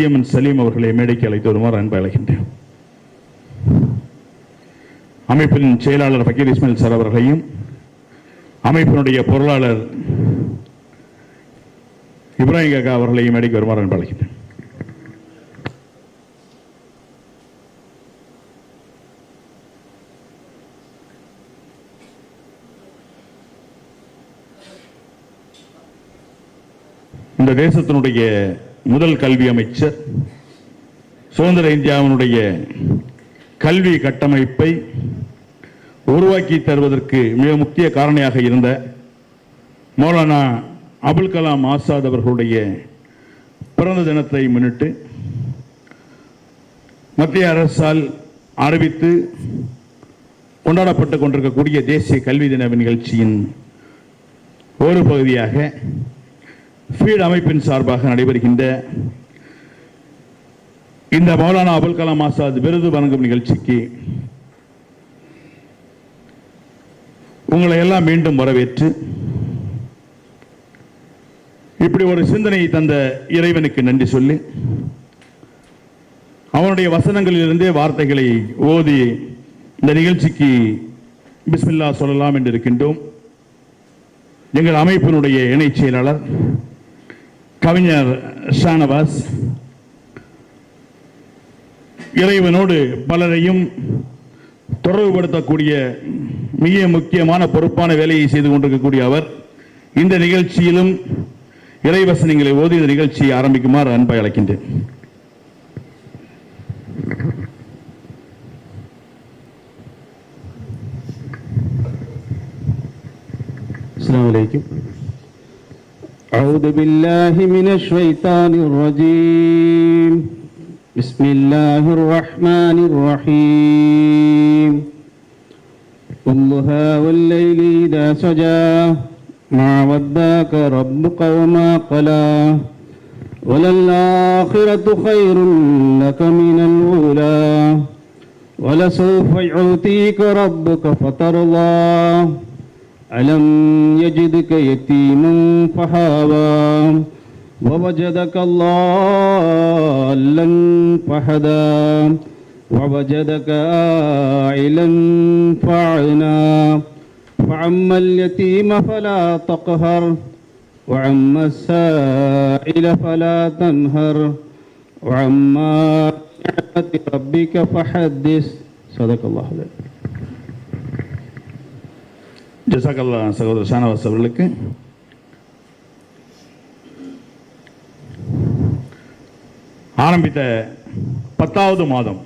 ஜனாப் சலீம் அவர்களை மேடைக்கு அழைத்து வருமாறு அன்பு அழைக்கின்றேன். அமைப்பின் செயலாளர் பக்கீர் இஸ்மாயில் சார் அவர்களையும் அமைப்பினுடைய பொருளாளர் இப்ராஹிம் காக்கா அவர்களையும் மேடைக்கு வருமாறு அன்பு அழைக்கின்றேன். இந்த தேசத்தினுடைய முதல் கல்வி அமைச்சர் சுதந்திர இந்தியாவினுடைய கல்வி கட்டமைப்பை உருவாக்கி தருவதற்கு மிக முக்கிய காரணியாக இருந்த மௌலானா அபுல் கலாம் ஆசாத் அவர்களுடைய பிறந்த தினத்தை முன்னிட்டு மத்திய அரசால் அறிவித்து கொண்டாடப்பட்டுக் கொண்டிருக்கக்கூடிய தேசிய கல்வி தின நிகழ்ச்சியின் ஒரு பகுதியாக ஃபீல்டு அமைப்பின் சார்பாக நடைபெறுகின்ற இந்த மௌலானா அபுல் கலாம் ஆசாத் விருது வழங்கும் நிகழ்ச்சிக்கு உங்களை எல்லாம் மீண்டும் வரவேற்று இப்படி ஒரு சிந்தனையை தந்த இறைவனுக்கு நன்றி சொல்லி அவனுடைய வசனங்களிலிருந்தே வார்த்தைகளை ஓதி இந்த நிகழ்ச்சிக்கு பிஸ்மில்லா சொல்லலாம் என்று இருக்கின்றோம் எங்கள் அமைப்பினுடைய இணைச் செயலாளர் கவிஞர் ஷானவாஸ் இறைவனோடு பலரையும் தொடர்புபடுத்தக்கூடிய மிக முக்கியமான பொறுப்பான வேலையை செய்து கொண்டிருக்கக்கூடிய அவர் இந்த நிகழ்ச்சியிலும் இறைவசனங்களை ஓதி இந்த நிகழ்ச்சியை ஆரம்பிக்குமாறு அன்பை அழைக்கின்றேன். அஸ்லாம் வலைக்கும் أعوذ بالله من الشيطان الرجيم. بسم الله الرحمن الرحيم. والضحى والليل إذا سجى. ما وداك ربك وما قلى. وللآخرة خير لك من الأولى. ولسوف يعطيك ربك فترضى. ألم يجدك يتيما فهاوى ووجدك ضالا فهدى ووجدك عائلا فأغنى فعم اليتيم فلا تقهر وعم السائل فلا تنهر وعما نعمة ربك فحدث. صدق الله العظيم. ஜசாகல்லா சகோதரர் ஷானவாஸ் அவர்களுக்கு. ஆரம்பித்த பத்தாவது மாதம்.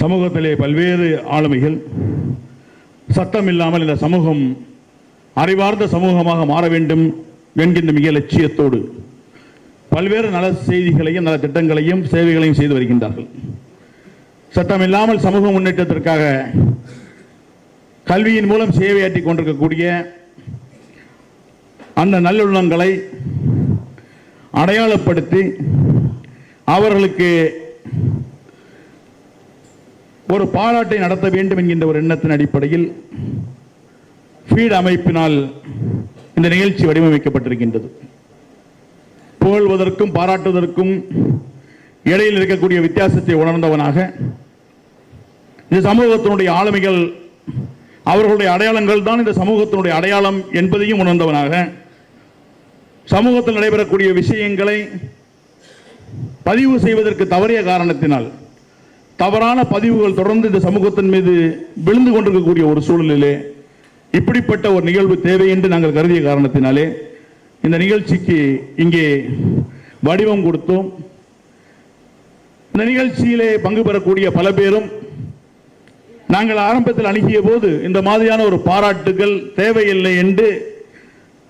சமூகத்திலே பல்வேறு ஆளுமைகள் சத்தம் இல்லாமல் இந்த சமூகம் அறிவார்ந்த சமூகமாக மாற வேண்டும் என்கின்ற மிக லட்சியத்தோடு பல்வேறு நல செய்திகளையும் நல திட்டங்களையும் சேவைகளையும் செய்து வருகின்றார்கள். சட்டம் இல்லாமல் சமூக முன்னேற்றத்திற்காக கல்வியின் மூலம் சேவையாற்றிக் கொண்டிருக்கக்கூடிய அந்த நல்லுள்ளங்களை அடையாளப்படுத்தி அவர்களுக்கு ஒரு பாராட்டை நடத்த வேண்டும் என்கின்ற ஒரு எண்ணத்தின் அடிப்படையில் ஃபீட் அமைப்பினால் இந்த நிகழ்ச்சி வடிவமைக்கப்பட்டிருக்கின்றது. புகழ்வதற்கும் பாராட்டுவதற்கும் இடையில் இருக்கக்கூடிய வித்தியாசத்தை உணர்ந்தவனாக இந்த சமூகத்தினுடைய ஆளுமைகள் அவர்களுடைய அடையாளங்கள் தான் இந்த சமூகத்தினுடைய அடையாளம் என்பதையும் உணர்ந்தவனாக. சமூகத்தில் நடைபெறக்கூடிய விஷயங்களை பதிவு செய்வதற்கு தவறிய காரணத்தினால் தவறான பதிவுகள் தொடர்ந்து இந்த சமூகத்தின் மீது விழுந்து கொண்டிருக்கக்கூடிய ஒரு சூழலிலே இப்படிப்பட்ட ஒரு நிகழ்வு தேவை என்று நாங்கள் கருதிய காரணத்தினாலே இந்த நிகழ்ச்சிக்கு இங்கே வடிவம் கொடுத்தோம். இந்த நிகழ்ச்சியிலே பங்கு பெறக்கூடிய பல பேரும் நாங்கள் ஆரம்பத்தில் அணுகிய போது இந்த மாதிரியான ஒரு பாராட்டுகள் தேவையில்லை என்று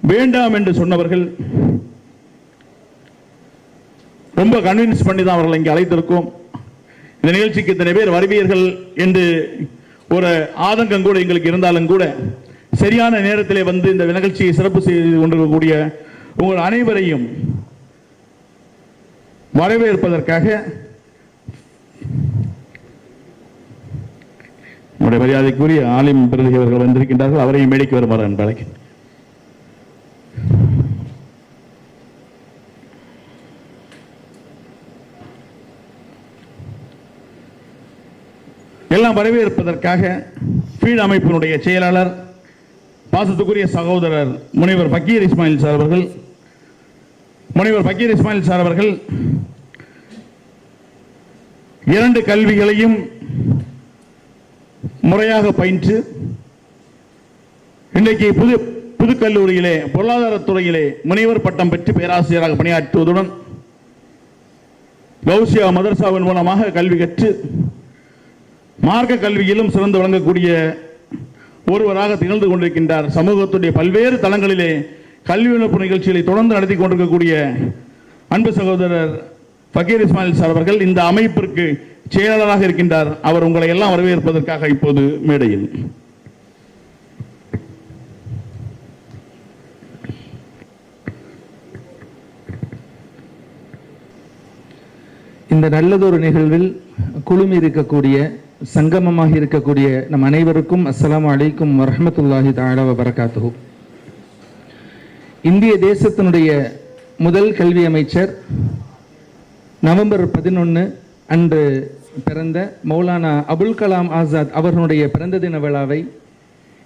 வேண்டாம் என்று சொன்னவர்கள் ரொம்ப கன்வின்ஸ் பண்ணி தான் அவர்களை இங்கே அழைத்திருக்கோம். இந்த நிகழ்ச்சிக்கு இத்தனை பேர் வருவீர்கள் என்று ஒரு ஆதங்கம் கூட எங்களுக்கு இருந்தாலும் கூட சரியான நேரத்திலே வந்து இந்த நிகழ்ச்சியை சிறப்பு செய்து கொண்டிருக்கக்கூடிய உங்கள் அனைவரையும் வரவேற்பதற்காக உங்களுடைய மரியாதைக்குரிய ஆலிம் பிரதி அவர்கள் வந்திருக்கின்றார்கள். அவரையும் மேடைக்கு வருமாறு அன்பழை எல்லாம் வரவேற்பதற்காக ஃபீல்ட் அமைப்பினுடைய செயலாளர் பாசத்துக்குரிய சகோதரர் முனைவர் பக்கீர் இஸ்மாயில் சார் அவர்கள் முனைவர் பக்கீர் இஸ்மாயில் சார் அவர்கள் இரண்டு கல்விகளையும் முறையாக பயின்று இன்றைக்கு புது புதுக்கல்லூரியிலே பொருளாதாரத்துறையிலே முனைவர் பட்டம் பெற்று பேராசிரியராக பணியாற்றுவதுடன் கௌசியா மதர்சாவின் மூலமாக கல்வி கற்று மார்க்க கல்வியிலும் சிறந்து விளங்கக்கூடிய ஒருவராக திகழ்ந்து கொண்டிருக்கின்றார். சமூகத்துடைய பல்வேறு தளங்களிலே கல்வி விண்ணப்ப நிகழ்ச்சிகளை தொடர்ந்து நடத்தி கொண்டிருக்கக்கூடிய அன்பு சகோதரர் ஃபக்கீர் இஸ்மாயில் சார் அவர்கள் இந்த அமைப்பிற்கு செயலாளராக இருக்கின்றார். அவர் உங்களை எல்லாம் வரவேற்பதற்காக இப்போது மேடையில். இந்த நல்லதொரு நிகழ்வில் குழுமி இருக்கக்கூடிய சங்கமமாக இருக்கக்கூடிய நம் அனைவருக்கும் அஸ்லாம் அலைக்கும் வரமத்துல்லாஹி தஆலா வரகாத்து இந்திய தேசத்தினுடைய முதல் கல்வி அமைச்சர் நவம்பர் பதினொன்று அன்று பிறந்த மௌலானா அபுல் கலாம் ஆசாத் அவர்களுடைய பிறந்த தின விழாவை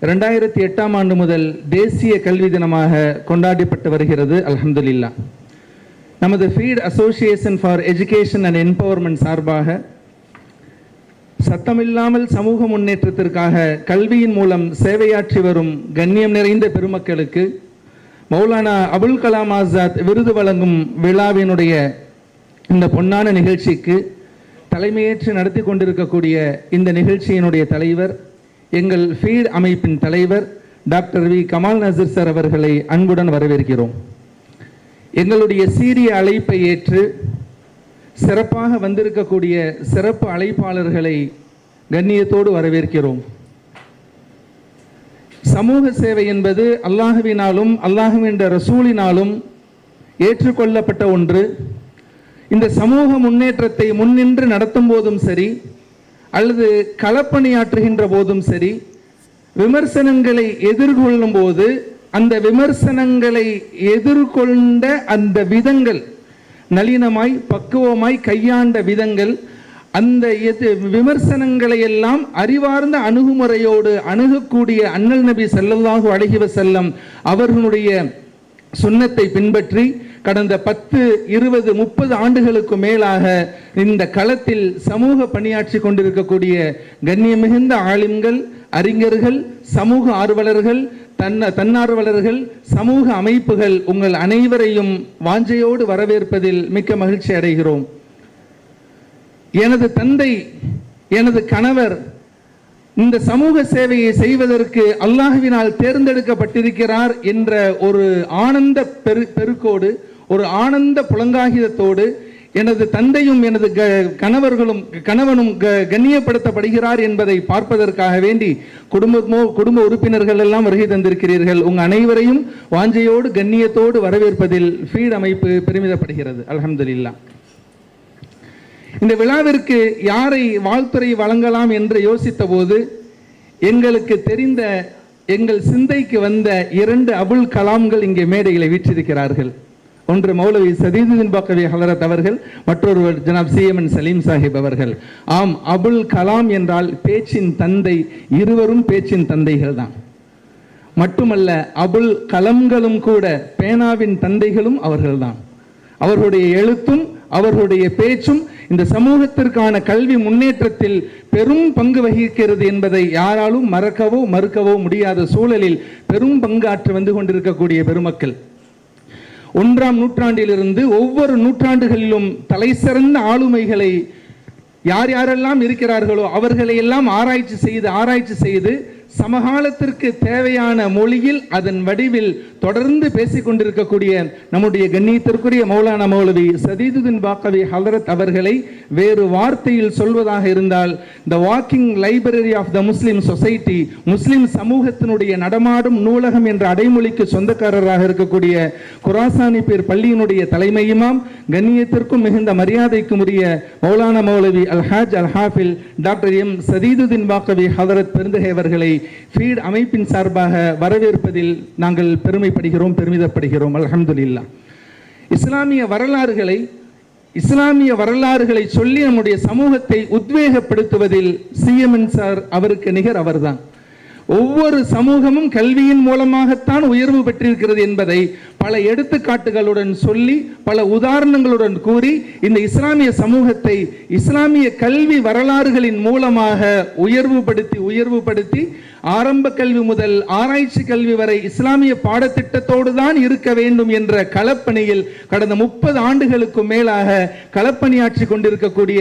இரண்டாயிரத்தி எட்டாம் ஆண்டு முதல் தேசிய கல்வி தினமாக கொண்டாடப்பட்டு வருகிறது அலமதுல்லா நமது FEED association for education and empowerment சார்பாக சத்தமில்லாமல் சமூக முன்னேற்றத்திற்காக கல்வியின் மூலம் சேவையாற்றி வரும் கண்ணியம் நிறைந்த பெருமக்களுக்கு மௌலானா அபுல் கலாம் ஆசாத் விருது வழங்கும் விழாவினுடைய இந்த பொன்னான நிகழ்ச்சிக்கு தலைமையேற்று நடத்தி கொண்டிருக்கக்கூடிய இந்த நிகழ்ச்சியினுடைய தலைவர் எங்கள் ஃபீட் அமைப்பின் தலைவர் doctor V. Kamal Naseer sir அவர்களை அன்புடன் வரவேற்கிறோம். எங்களுடைய சீரிய அழைப்பை ஏற்று சிறப்பாக வந்திருக்கக்கூடிய சிறப்பு அழைப்பாளர்களை கண்ணியத்தோடு வரவேற்கிறோம். சமூக சேவை என்பது அல்லாஹுவினாலும் அல்லாஹுவின்ற ரசூலினாலும் ஏற்றுக்கொள்ளப்பட்ட ஒன்று. இந்த சமூக முன்னேற்றத்தை முன்னின்று நடத்தும் போதும் சரி அல்லது களப்பணியாற்றுகின்ற போதும் சரி விமர்சனங்களை எதிர்கொள்ளும் போது அந்த விமர்சனங்களை எதிர்கொண்ட அந்த விதங்கள் நளினமாய் பக்குவமாய் கையாண்ட விதங்கள் அந்த எது விமர்சனங்களை எல்லாம் அறிவார்ந்த அணுகுமுறையோடு அணுகக்கூடிய அண்ணல் நபி ஸல்லல்லாஹு அழகிவ செல்லம் அவர்களுடைய சுண்ணத்தை பின்பற்றி கடந்த பத்து இருபது முப்பது ஆண்டுகளுக்கு மேலாக இந்த களத்தில் சமூக பணியாற்றி கொண்டிருக்கக்கூடிய கண்ணியமிகுந்த ஆளுங்கள் அறிஞர்கள் சமூக ஆர்வலர்கள் தன்ன தன்னார்வலர்கள் சமூக அமைப்புகள் உங்கள் அனைவரையும் வாஞ்சையோடு வரவேற்பதில் மிக்க மகிழ்ச்சி அடைகிறோம். எனது தந்தை எனது கணவர் இந்த சமூக சேவையை செய்வதற்கு அல்லாஹுவினால் தேர்ந்தெடுக்கப்பட்டிருக்கிறார் என்ற ஒரு ஆனந்த பெரு பெருக்கோடு ஒரு ஆனந்த புலங்காகிதத்தோடு எனது தந்தையும் எனது க கணவர்களும் கணவனும் க கண்ணியப்படுத்தப்படுகிறார் என்பதை பார்ப்பதற்காக வேண்டி குடும்பமோ குடும்ப உறுப்பினர்கள் எல்லாம் வருகை தந்திருக்கிறீர்கள். உங்க அனைவரையும் வாஞ்சையோடு கண்ணியத்தோடு வரவேற்பதில் ஃபீட் அமைப்பு பெருமிதப்படுகிறது. அலமதுல்லா இந்த விழாவிற்கு யாரை வாழ்த்துறை வழங்கலாம் என்று யோசித்த போது எங்களுக்கு தெரிந்த எங்கள் சிந்தைக்கு வந்த இரண்டு அபுல் கலாம்கள் இங்கே மேடைகளை வீற்றிருக்கிறார்கள். ஒன்று மௌலவி சதீதுதீன் பாக்கவி ஹலரத் அவர்கள் மற்றொருவர் ஜனாப் சிஎம்என் சலீம் சாஹிப் அவர்கள். ஆம் அபுல் கலாம் என்றால் பேச்சின் தந்தை இருவரும் பேச்சின் தந்தைகள் தான் மட்டுமல்ல அபுல் கலம்களும் கூட பேனாவின் தந்தைகளும் அவர்கள்தான். அவர்களுடைய எழுத்தும் அவர்களுடைய பேச்சும் இந்த சமூகத்திற்கான கல்வி முன்னேற்றத்தில் பெரும் பங்கு வகிக்கிறது என்பதை யாராலும் மறக்கவோ மறுக்கவோ முடியாத சூழலில் பெரும் பங்காற்ற வந்து கொண்டிருக்கக்கூடிய பெருமக்கள். ஒன்றாம் நூற்றாண்டிலிருந்து ஒவ்வொரு நூற்றாண்டுகளிலும் தலைசிறந்த ஆளுமைகளை யார் யாரெல்லாம் இருக்கிறார்களோ அவர்களை எல்லாம் ஆராய்ச்சி செய்து ஆராய்ச்சி செய்து சமகாலத்திற்கு தேவையான மொழியில் அதன் வடிவில் தொடர்ந்து பேசிக்கொண்டிருக்கக்கூடிய நம்முடைய கண்ணியத்திற்குரிய மௌலானா மௌலவி சதீதுதீன் பாக்கவி ஹலரத் அவர்களை வேறு வார்த்தையில் சொல்வதாக இருந்தால் the walking library of the Muslim society முஸ்லிம் சமூகத்தினுடைய நடமாடும் நூலகம் என்ற அடைமொழிக்கு சொந்தக்காரராக இருக்கக்கூடிய குராசானி பேர் பள்ளியினுடைய தலைமையுமாம் கண்ணியத்திற்கும் மிகுந்த மரியாதைக்கும் உரிய மௌலான மௌலவி அல்ஹாஜ் அல்ஹாஃபில் அல் ஹாஃபில் டாக்டர் எம் சதீதுதீன் பாக்கவி ஹதரத் பெருந்தகை அவர்களை ஃபீட் அமைப்பின் சார்பாக வரவேற்பதில் நாங்கள் பெருமைப்படுகிறோம் பெருமிதப்படுகிறோம். அலமதுல்லா இஸ்லாமிய வரலாறுகளை இஸ்லாமிய வரலாறுகளை சொல்லி நம்முடைய சமூகத்தை உத்வேகப்படுத்துவதில் சிஎம்என் சார் அவருக்கு நிகர் அவர்தான். ஒவ்வொரு சமூகமும் கல்வியின் மூலமாகத்தான் உயர்வு பெற்றிருக்கிறது என்பதை பல எடுத்துக்காட்டுகளுடன் சொல்லி பல உதாரணங்களுடன் கூறி இந்த இஸ்லாமிய சமூகத்தை இஸ்லாமிய கல்வி வரலாறுகளின் மூலமாக உயர்வுபடுத்தி உயர்வுபடுத்தி ஆரம்ப கல்வி முதல் ஆராய்ச்சி கல்வி வரை இஸ்லாமிய பாடத்திட்டத்தோடு தான் இருக்க வேண்டும் என்ற களப்பணியில் கடந்த முப்பது ஆண்டுகளுக்கு மேலாக களப்பணியாற்றி கொண்டிருக்கக்கூடிய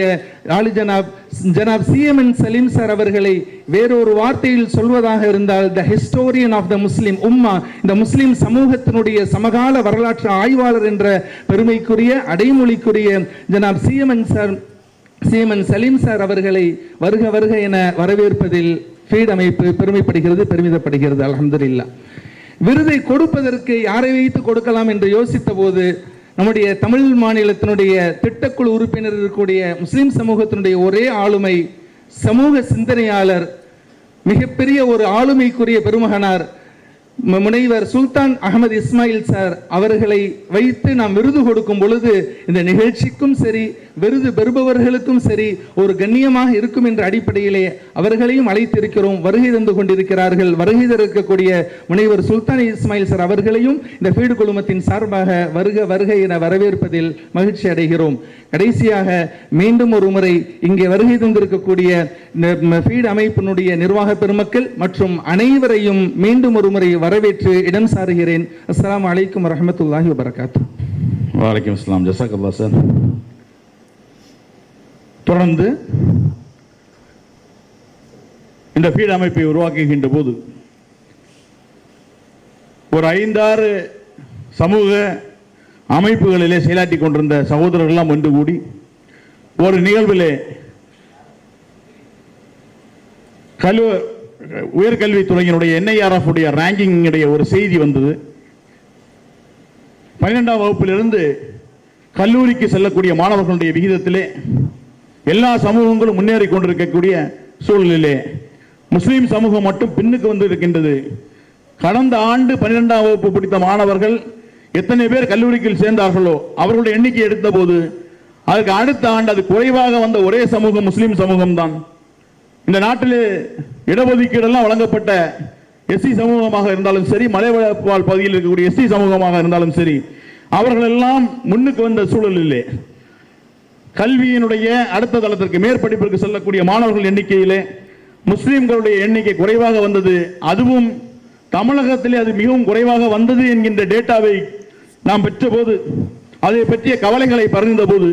ஆளு ஜனாப் ஜனாப் சிஎம்என் சலீம் சார் அவர்களை வேறொரு வார்த்தையில் சொல்வதாக இருந்தால் த ஹிஸ்டோரியன் ஆஃப் த முஸ்லிம் உம்மா இந்த முஸ்லிம் சமூகத்தினுடைய சமகால வரலாற்று ஆய்வாளர் என்ற பெருமைக்குரிய அடைமொழிக்குரிய ஜனாப் CMN sir CMN Saleem sir அவர்களை வருக வருக என வரவேற்பதில் ஃபீட் அமைப்பு பெருமைப்படுகிறது பெருமிதப்படுகிறது இல்லா விருதை கொடுப்பதற்கு யாரை வைத்து கொடுக்கலாம் என்று யோசித்த போது நம்முடைய தமிழ் மாநிலத்தினுடைய திட்டக்குழு உறுப்பினர் இருக்கக்கூடிய முஸ்லீம் சமூகத்தினுடைய ஒரே ஆளுமை சமூக சிந்தனையாளர் மிகப்பெரிய ஒரு ஆளுமைக்குரிய பெருமகனார் முனைவர் சுல்தான் அகமது இஸ்மாயில் சார் அவர்களை வைத்து நாம் விருது கொடுக்கும் பொழுது இந்த நிகழ்ச்சிக்கும் சரி விருது பெறுபவர்களுக்கும் சரி ஒரு கண்ணியமாக இருக்கும் என்ற அடிப்படையிலே அவர்களையும் அழைத்திருக்கிறோம். வருகை தந்து கொண்டிருக்கிறார்கள். வருகை தர இருக்கக்கூடிய முனைவர் சுல்தான் இஸ்மாயில் சார் அவர்களையும் இந்த ஃபீடு குழுமத்தின் சார்பாக வருக வருகை என வரவேற்பதில் மகிழ்ச்சி அடைகிறோம். கடைசியாக மீண்டும் ஒரு முறை இங்கே வருகை தந்திருக்கக்கூடிய ஃபீடு அமைப்பினுடைய நிர்வாக பெருமக்கள் மற்றும் அனைவரையும் மீண்டும் ஒரு முறை வரவேற்று இடம் சாருகிறேன். அஸ்லாம் வலைக்கம் வரமத்துல்லாஹி வரகாத்து வலைக்கம் அஸ்லாம் ஜசாக்கல்லா சார் தொடர்ந்து இந்த ஃபீட் அமைப்பை உருவாக்குகின்ற போது ஒரு ஐந்தாறு சமூக அமைப்புகளிலே செயலாற்றி கொண்டிருந்த சகோதரர்கள்லாம் ஒன்று கூடி ஒரு நிகழ்விலே கல்வி உயர்கல்வித்துறையினுடைய என்ஐஆர்எஃப் உடைய ரேங்கிங்குடைய ஒரு செய்தி வந்தது. பன்னிரெண்டாம் வகுப்பிலிருந்து கல்லூரிக்கு செல்லக்கூடிய மாணவர்களுடைய விகிதத்திலே எல்லா சமூகங்களும் முன்னேறி கொண்டிருக்கக்கூடிய சூழலிலே முஸ்லீம் சமூகம் மட்டும் பின்னுக்கு வந்து இருக்கின்றது. கடந்த ஆண்டு பன்னிரெண்டாம் வகுப்பு படித்த மாணவர்கள் எத்தனை பேர் கல்லூரிக்கு சேர்ந்தார்களோ அவர்களுடைய எண்ணிக்கை எடுத்த போது அதுக்கு அடுத்த ஆண்டு அது குறைவாக வந்த ஒரே சமூகம் முஸ்லீம் சமூகம் தான் இந்த நாட்டிலே இடஒதுக்கீடெல்லாம் வழங்கப்பட்ட எஸ்சி சமூகமாக இருந்தாலும் சரி மலைவாழ் பகுதியில் இருக்கக்கூடிய எஸ்சி சமூகமாக இருந்தாலும் சரி அவர்கள் எல்லாம் முன்னுக்கு வந்த சூழலிலே கல்வியினுடைய அடுத்த தளத்திற்கு மேற்படிப்பிற்கு செல்லக்கூடிய மாணவர்கள் எண்ணிக்கையிலே முஸ்லீம்களுடைய எண்ணிக்கை குறைவாக வந்தது. அதுவும் தமிழகத்திலே அது மிகவும் குறைவாக வந்தது என்கின்ற டேட்டாவை நாம் பெற்றபோது அதை பற்றிய கவலைகளை பறிந்த போது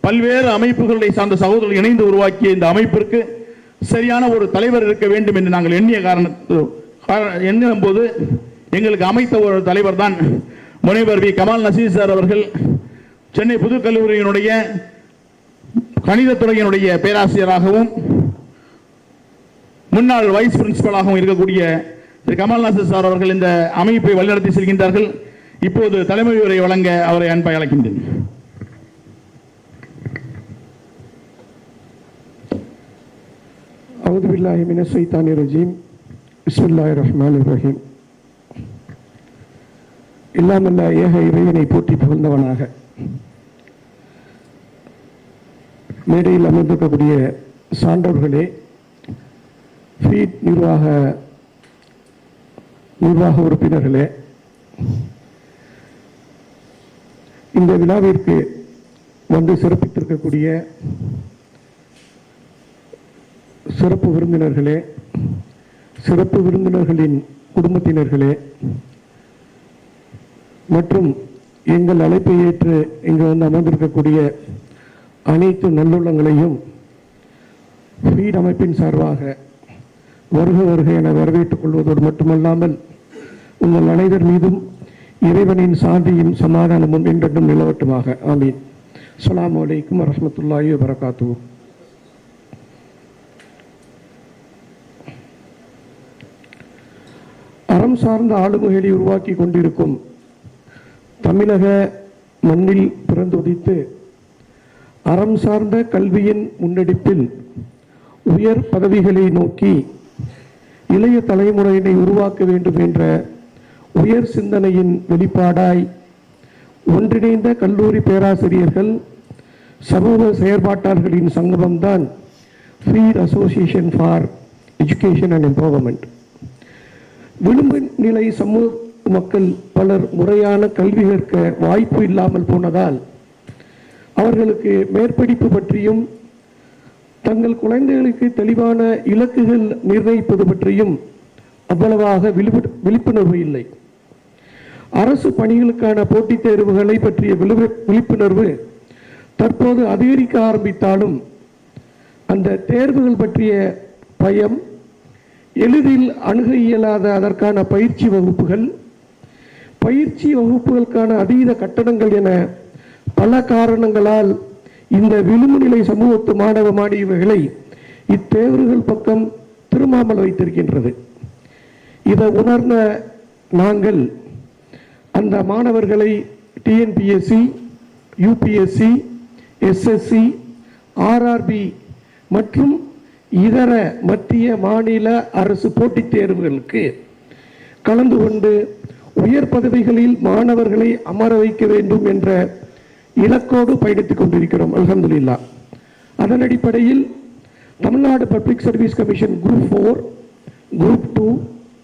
பல்வேறு அமைப்புகளை சார்ந்த சகோதரர்கள் இணைந்து உருவாக்கிய இந்த அமைப்பிற்கு சரியான ஒரு தலைவர் இருக்க வேண்டும் என்று நாங்கள் எண்ணிய காரணத்து எண்ணும் போது எங்களுக்கு அமைத்த ஒரு தலைவர் தான் முனைவர் வி. கமால் நசீர் சார் அவர்கள். சென்னை புதுக்கல்லூரியினுடைய கணிதத்துறையினுடைய பேராசிரியராகவும் முன்னாள் வைஸ் பிரின்சிபலாகவும் இருக்கக்கூடிய திரு கமல்நாத் சார் அவர்கள் இந்த அமைப்பை வழிநடத்தி செல்கின்றார்கள் இப்போது தலைமை உரை வழங்க அவரை அன்பை அழைக்கின்றேன் أعوذ بالله من الشيطان الرجيم بسم الله الرحمن الرحيم இல்லாமல்ல ஏக இறைவனை போற்றி புகழ்ந்தவனாக மேடையில் அமர்ந்திருக்கக்கூடிய சான்றோர்களே ஃபீட் நிர்வாக நிர்வாக உறுப்பினர்களே இந்த விழாவிற்கு வந்து சிறப்பித்திருக்கக்கூடிய சிறப்பு விருந்தினர்களே சிறப்பு விருந்தினர்களின் குடும்பத்தினர்களே மற்றும் எங்கள் அழைப்பை ஏற்று இங்கு வந்து அமர்ந்திருக்கக்கூடிய அனைத்து நல்லுள்ளங்களையும் ஃபீட் அமைப்பின் சார்பாக வருக வருக என வரவேற்றுக் கொள்வதோடு மட்டுமல்லாமல் உங்கள் அனைவர் மீதும் இறைவனின் சாந்தியும் சமாதானமும் என்றென்றும் நிலவட்டுமாக. ஆமீன். அஸ்லாம் அலைக்கும் வரமத்துல்லாஹி வரகாத்து அறம் சார்ந்த ஆளுமைகளை உருவாக்கி கொண்டிருக்கும் தமிழக மண்ணில் பிறந்துதித்து அறம் சார்ந்த கல்வியின் முன்னெடுப்பில் உயர் பதவிகளை நோக்கி இளைய தலைமுறையினை உருவாக்க வேண்டும் என்ற உயர் சிந்தனையின் வெளிப்பாடாய் ஒன்றிணைந்த கல்லூரி பேராசிரியர்கள் சமூக செயற்பாட்டாளர்களின் சங்கமம்தான் free association for education and empowerment விளிம்பு நிலை சமூக மக்கள் பலர் முறையான கல்வி கற்க வாய்ப்பு இல்லாமல் போனதால் அவர்களுக்கு மேற்படிப்பு பற்றியும் தங்கள் குழந்தைகளுக்கு தெளிவான இலக்குகள் நிர்ணயிப்பது பற்றியும் அவ்வளவாக விழிப்புணர்வு இல்லை. அரசு பணிகளுக்கான போட்டித் தேர்வுகளை பற்றிய விழிப்புணர்வு தற்போது அதிகரிக்க ஆரம்பித்தாலும் அந்த தேர்வுகள் பற்றிய பயம் எளிதில் அணுக இயலாத அதற்கான பயிற்சி வகுப்புகள் பயிற்சி வகுப்புகளுக்கான அதீத கட்டணங்கள் என பல காரணங்களால் இந்த விளிம்பு நிலை சமூகத்து மாணவ மாணவிகளை இத்தேர்வுகள் பக்கம் திரும்பாமல் வைத்திருக்கின்றது. இதை உணர்ந்த நாங்கள் அந்த மாணவர்களை டிஎன்பிஎஸ்சி யூபிஎஸ்சி எஸ்எஸ்சி ஆர்ஆர்பி மற்றும் இதர மத்திய மாநில அரசு போட்டித் தேர்வுகளுக்கு கலந்து கொண்டு உயர் பதவிகளில் மாணவர்களை அமர வைக்க வேண்டும் என்ற இலக்கோடு பயணித்துக் கொண்டிருக்கிறோம் அல்ஹம்துலில்லா. அதன் அடிப்படையில் Tamil Nadu public service commission group four group two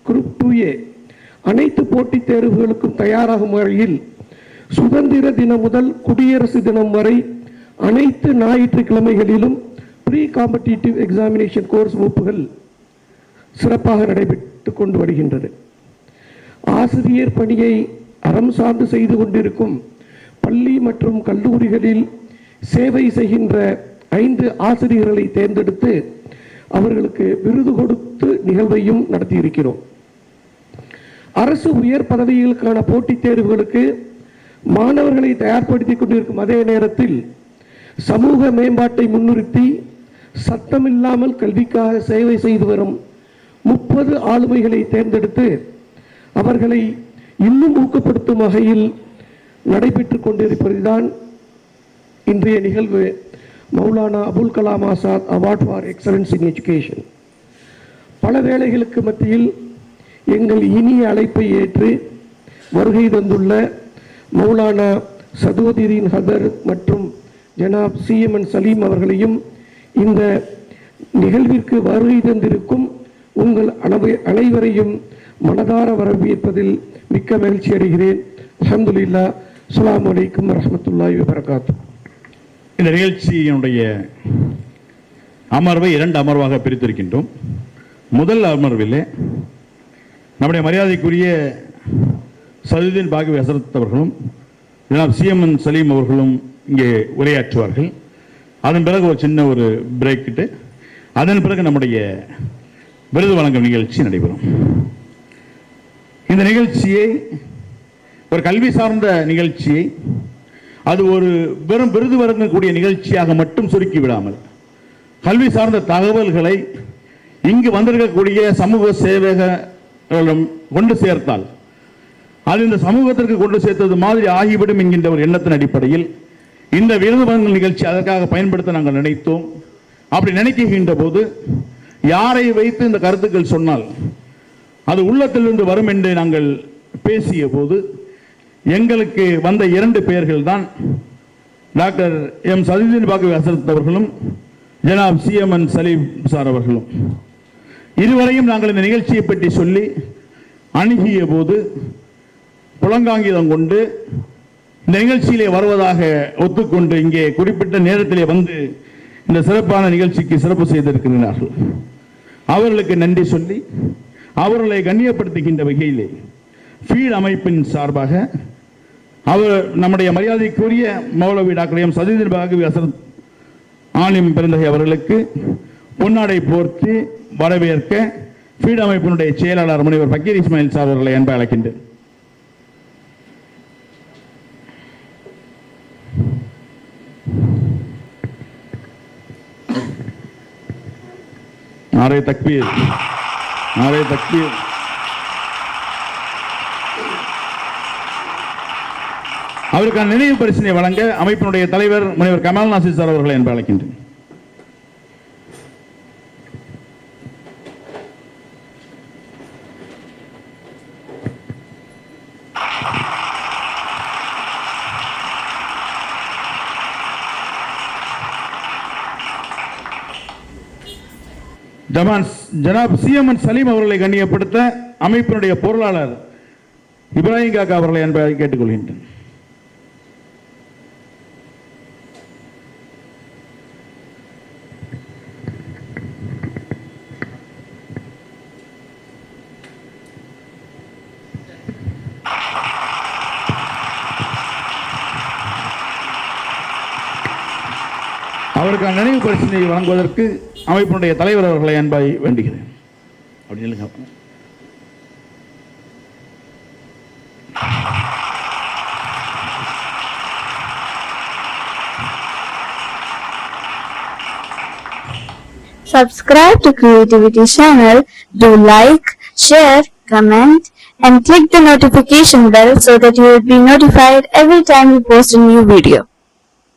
group two A அனைத்து போட்டித் தேர்வுகளுக்கும் தயாராகும் வகையில் சுதந்திர தினம் முதல் குடியரசு தினம் வரை அனைத்து ஞாயிற்றுக்கிழமைகளிலும் ப்ரீ காம்படிட்டிவ் எக்ஸாமினேஷன் கோர்ஸ் வகுப்புகள் சிறப்பாக நடைபெற்று கொண்டு வருகின்றது. ஆசிரியர் பணியை அறம் சார்ந்து செய்து கொண்டிருக்கும் பள்ளி மற்றும் கல்லூரிகளில் சேவை செய்கின்ற ஐந்து ஆசிரியர்களை தேர்ந்தெடுத்து அவர்களுக்கு விருது கொடுத்து நிகழ்வையும் நடத்தியிருக்கிறோம். அரசு உயர் பதவிகளுக்கான போட்டித் தேர்வுகளுக்கு மாணவர்களை தயார்படுத்திக் கொண்டிருக்கும் அதே நேரத்தில் சமூக மேம்பாட்டை முன்னிறுத்தி சத்தமில்லாமல் கல்விக்காக சேவை செய்து வரும் முப்பது ஆளுமைகளை தேர்ந்தெடுத்து அவர்களை இன்னும் ஊக்கப்படுத்தும் வகையில் நடைபெற்றுக் கொண்டிருப்பதுதான் இன்றைய நிகழ்வு. Maulana Abul Kalam Azad award for excellence in education பல வேளைகளுக்கு மத்தியில் எங்கள் இனிய அழைப்பை ஏற்று வருகை தந்துள்ள மௌலானா சதோதிரின் ஹதர் மற்றும் ஜனாப் சிஎம்என் சலீம் அவர்களையும் இந்த நிகழ்விற்கு வருகை தந்திருக்கும் உங்கள் அளவை அனைவரையும் மனதார வரவேற்பதில் மிக்க மகிழ்ச்சி அடைகிறேன். அஹமதுல்லா அஸ்லாம் வலைக்கம் வரஹ்மத்துல்லாஹி வரகாத்து இந்த நிகழ்ச்சியினுடைய அமர்வை இரண்டு அமர்வாக பிரித்திருக்கின்றோம். முதல் அமர்விலே நம்முடைய மரியாதைக்குரிய சதுதீன் பாகவி ஹசரத் அவர்களும் ஜனாப் சிஎம்என் சலீம் அவர்களும் இங்கே உரையாற்றுவார்கள். அதன் பிறகு ஒரு சின்ன ஒரு பிரேக்கிட்டு அதன் பிறகு நம்முடைய விருது வழங்கும் நிகழ்ச்சி நடைபெறும். இந்த நிகழ்ச்சியை ஒரு கல்வி சார்ந்த நிகழ்ச்சியை அது ஒரு வெறும் விருது வழங்கக்கூடிய நிகழ்ச்சியாக மட்டும் சுருக்கி விடாமல் கல்வி சார்ந்த தகவல்களை இங்கு வந்திருக்கக்கூடிய சமூக சேவகம் கொண்டு சேர்த்தால் அது இந்த சமூகத்திற்கு கொண்டு சேர்த்தது மாதிரி ஆகிவிடும் என்கின்ற ஒரு எண்ணத்தின் அடிப்படையில் இந்த விருது வழங்கல் நிகழ்ச்சி அதற்காக பயன்படுத்த நாங்கள் நினைத்தோம். அப்படி நினைக்கின்ற போது யாரை வைத்து இந்த கருத்துக்கள் சொன்னால் அது உள்ளத்திலிருந்து வரும் என்று நாங்கள் பேசிய போது எங்களுக்கு வந்த இரண்டு பெயர்கள் தான் டாக்டர் எம் சதீதீன் பாகவி அசரத் அவர்களும் ஜனாப் சிஎம்என் சலீம் சார் அவர்களும். இருவரையும் நாங்கள் இந்த நிகழ்ச்சியை பற்றி சொல்லி அணுகிய போது புலங்காங்கிதம் கொண்டு இந்த நிகழ்ச்சியிலே வருவதாக ஒத்துக்கொண்டு இங்கே குறிப்பிட்ட நேரத்திலே வந்து இந்த சிறப்பான நிகழ்ச்சிக்கு சிறப்பு செய்திருக்கிறார்கள் அவர்களுக்கு நன்றி சொல்லி அவர்களை கண்ணியப்படுத்துகின்ற வகையிலே ஃபீல் அமைப்பின் சார்பாக அவர் நம்முடைய மரியாதைக்குரிய மௌலவி டாக்டரையும் சதீந்திர பாகவி அசரத் ஆலிம் பிறந்தகை அவர்களுக்கு பொன்னாடை போர்த்தி வரவேற்க ஃபீட் அமைப்பினுடைய செயலாளர் முனைவர் பக்கீர் இஸ்மாயில் சார் அவர்களை அன்பை அழைக்கின்றேன். நாரே தக்பீர். நாரே தக்பீர். அவருக்கான நினைவு பரிசினை வழங்க அமைப்பினுடைய தலைவர் முனைவர் கமல் நாசிர் சார் அவர்களை என்று அழைக்கின்றேன். ஜமான் ஜனாப் சிஎம்என் சலீம் அவர்களை கண்ணியப்படுத்த அமைப்பினுடைய பொருளாளர் இப்ராஹிம் காக்கா அவர்களை என்பதை கேட்டுக்கொள்கின்றேன். அவருக்கான நினைவு பரிசினை வழங்குவதற்கு அமைப்பினுடைய தலைவர் அவர்களை அன்பாய் வேண்டுகிறேன் அப்படி இல்லைங்க Subscribe to Creativity channel, do like, share, comment and click the notification bell so that you will be notified every time we post a new video.